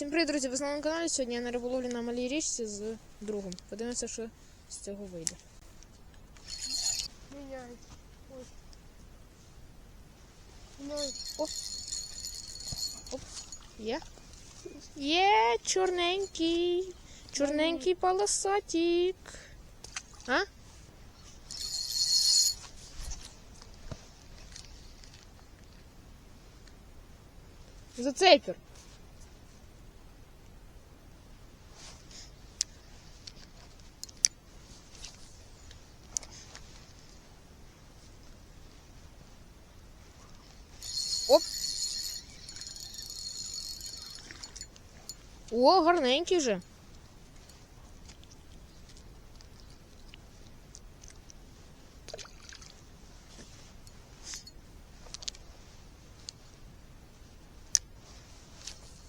Всім привіт, друзі! Ви знову на каналі. Сьогодні я на риболовлі на малій річці з другом. Подивимося, що з цього вийде. Міняй. Ось. О! Оп! Є? Є чорненький. Чорненький полосатик. А? Зацепер. Оп. О, гарненький же.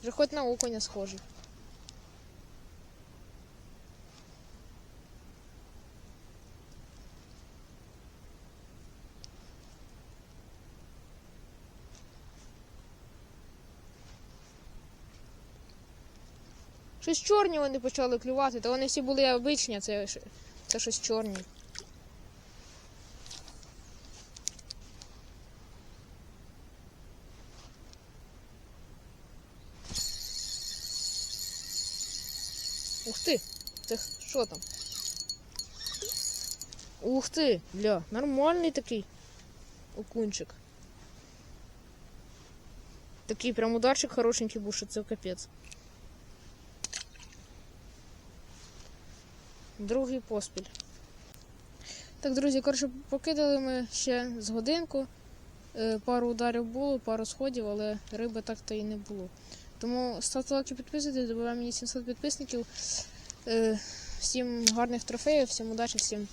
Вже хоч на окуня схожий. Щось чорні вони почали клювати, то вони всі були обичні, це, це щось чорні. Ух ти! Це що там? Ух ти! Ля, нормальний такий окунчик. Такий прям ударчик хорошенький був, що це капець. Другий поспіль. Так, друзі, коротше, покидали ми ще з годинку. Е, Пару ударів було, пару сходів, але риби так-то і не було. Тому ставте лайки, підписуйтесь, добиваємо мені 700 підписників. Е, Всім гарних трофеїв, всім удачі, всім